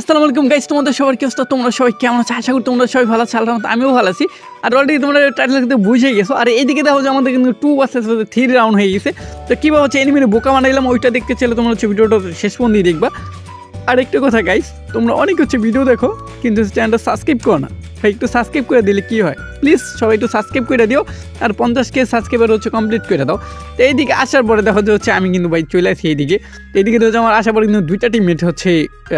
আসসালামু আলাইকুম গাইস তোমাদের সবার কি অবস্থা? তোমরা সবাই কেমন আছো? আশা করি তোমরা সবাই ভালো আছো আল্লাহ আমিও ভালো আছি। আর অলরেডি তোমরা টাইটেল কিন্তু বুঝে গেছো। আর এইদিকে দেখো যে আমাদের কিন্তু টু ভার্সেস থ্রি রাউন্ড হয়ে গেছে। তো কীভাবে হচ্ছে এনিমিনে বোকা বানাইলাম, ওইটা দেখতে চাইলে তোমরা হচ্ছে ভিডিওটা শেষ পর্যন্ত দেখবা। আর একটা কথা গাইস তোমরা অনেক হচ্ছে ভিডিও দেখো, কিন্তু চ্যানেলটা সাবস্ক্রাইব করো না। ভাই, একটু সাবস্ক্রাইব করে দিলে কি হয়? প্লিজ সবাই একটু সাবস্ক্রাইব করে দিও। আর পঞ্চাশ কে সাবস্ক্রাইবার হচ্ছে কমপ্লিট করে দাও। তো এইদিকে আসার পরে দেখো যে হচ্ছে আমি কিন্তু ভাই চলে আসি এইদিকে। এইদিকে তো আমার আসার পরে কিন্তু দুইটা টিমমেট হচ্ছে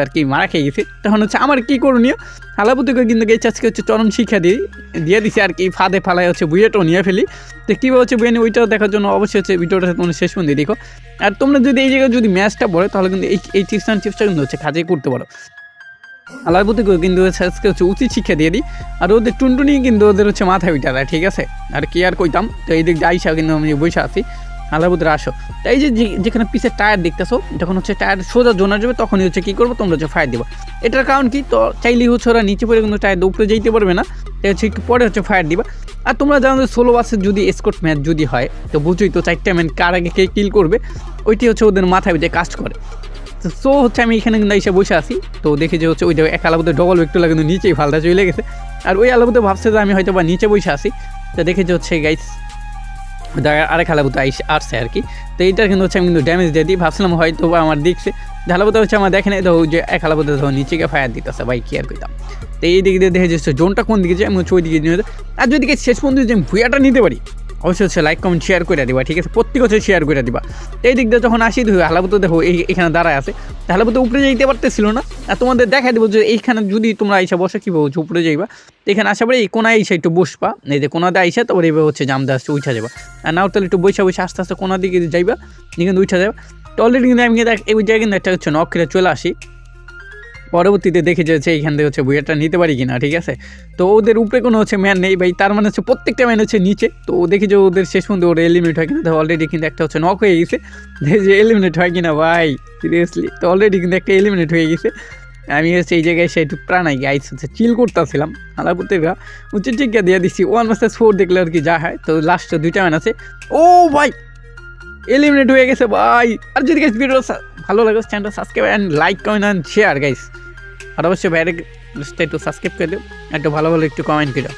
আর কি মারা খেয়ে গেছে। তখন হচ্ছে আমার কি করণীয়? হালাপুতিকে কিন্তু গেছে আজকে হচ্ছে চরম শিক্ষা দিয়ে দিয়ে দিছে আর কি। ফাঁদে ফালায় হচ্ছে বুয়েটাও নিয়ে ফেলি। তো কীভাবে হচ্ছে বুয়ে ওইটাও দেখার জন্য অবশ্যই হচ্ছে ভিডিওটা তোমরা শেষ পর্যন্ত দেখো। আর তোমরা যদি এই জায়গায় যদি ম্যাচটা পড়ে, তাহলে কিন্তু এই এই টিপসটা কিন্তু হচ্ছে কাজে করতে পারো। আল্লাহর প্রতি কিন্তু আজকে হচ্ছে উচিত শিক্ষা দিয়ে দিই। আর ওদের টুনটুনি কিন্তু ওদের হচ্ছে মাথায় উঠা দেয় ঠিক আছে? আর কি আর কইতাম? তো এই দিক দিয়ে আইসা কিন্তু আমি বসে আছি। আল্লাহর প্রতি আসো। তো এই যে যেখানে পিছে টায়ার দেখতেছো, যখন হচ্ছে টায়ার সোজা জোনা যাবে, তখনই হচ্ছে কী করব? তোমরা হচ্ছে ফায়ার দিবা। এটার কারণ কি? তো চাইলেই হচ্ছে ওরা নিচে পড়ে কিন্তু টায়ার উপরে যেতে পারবে না। তো হচ্ছে পরে হচ্ছে ফায়ার দিবা। আর তোমরা জানো যে ষোলো বাসের যদি এসকোট ম্যাচ যদি হয়, তো বুঝোই তো চারটা ম্যান কার আগে কে কিল করবে? ওইটি হচ্ছে ওদের মাথায় যে কাজ করে। সো হচ্ছে আমি এখানে কিন্তু এসে বসে আছি। তো দেখি যে হচ্ছে ওই যে এক আলাবতে ডবল একটু কিন্তু নিচেই ফালটা চলে গেছে। আর ওই আলাবতে ভাবছে যে আমি হয়তো বা নিচে বসে আছি। তো দেখে যে হচ্ছে গাইস আরেক হালাবুতে আইস আসছে আর কি। তো এইটার কিন্তু হচ্ছে আমি কিন্তু ড্যামেজ দিয়ে দিই। ভাবছিলাম হয়তো বা আমার দেখছে। হালাবুতে হচ্ছে আমার দেখে নাই, তো যে এক হালাবুতে ধরো নিচে গিয়ে ফায়ার দিতেছে। ভাই, কি আর কইতাম। তো এই দিক দিয়ে দেখে যাচ্ছে জোনটা কোন দিকে যায়, আমি হচ্ছে ওই দিকে নিয়ে আর যদি শেষ পর্যন্ত যে ভুয়াটা নিতে পারি অবশ্যই হচ্ছে লাইক কমেন্ট শেয়ার করে দিবা, ঠিক আছে? প্রত্যেক হচ্ছে শেয়ার করে দিবা। এই দিক দিয়ে যখন আসি, দেখো, হালাবুতো দেখো, এই এখানে দাঁড়ায় আছে। হালাবুতো উপরে যাইতে পারতেছিল না। আর তোমাদের দেখাই দেবো যে এইখানে যদি তোমরা আইসা বসে, কী বলছো উপরে যাইবা। এখানে আসার পরে এই কোনায় আইসা একটু বসবা। এই যে কোনাতে আইসা, তারপরে এইভাবে হচ্ছে জাম দিয়ে আসছে উঠা যাবা। আর নাও তাহলে একটু বৈশা বৈশা আস্তে আস্তে কোনার দিকে যাইবা কিন্তু উঠা যাবে। তো অলরেডি কিন্তু আমি কিন্তু এই জায়গায় কিন্তু একটা হচ্ছে নখ খেলে চলে আসি। পরবর্তীতে দেখে যাচ্ছে এইখান থেকে হচ্ছে বইয়াটা নিতে পারি কিনা, ঠিক আছে? তো ওদের উপরে কোনো হচ্ছে ম্যান নেই ভাই, তার মানে হচ্ছে প্রত্যেকটা ম্যান হচ্ছে নিচে। তো দেখি যে ওদের শেষ পর্যন্ত ওরা এলিমিনেট হয় কিনা অলরেডি কিন্তু একটা হচ্ছে নক হয়ে গেছে। যে এলিমিনেট হয় কিনা ভাই সিরিয়াসলি তো অলরেডি কিন্তু একটা এলিমিনেট হয়ে গেছে। আমি হচ্ছে এই জায়গায় এসে একটু প্রাণাই গাইস হচ্ছে চিল করতেছিলাম আলাপুরতেরা উচ্চ টিকা দিয়ে দিচ্ছি ওয়ান ভার্সেস ফোর দেখলে আর কি যা হয়। তো লাস্টে দুইটা ম্যান আছে। ও ভাই এলিমিনেট হয়ে গেছে ভাই। আর যদি গাইস ভিডিও ভালো লাগে চ্যানেলটা subscribe and like comment and share guys আর অবশ্যই বাইরে একটু সাবস্ক্রাইব করে দিও। একটু ভালো ভালো একটু কমেন্ট করে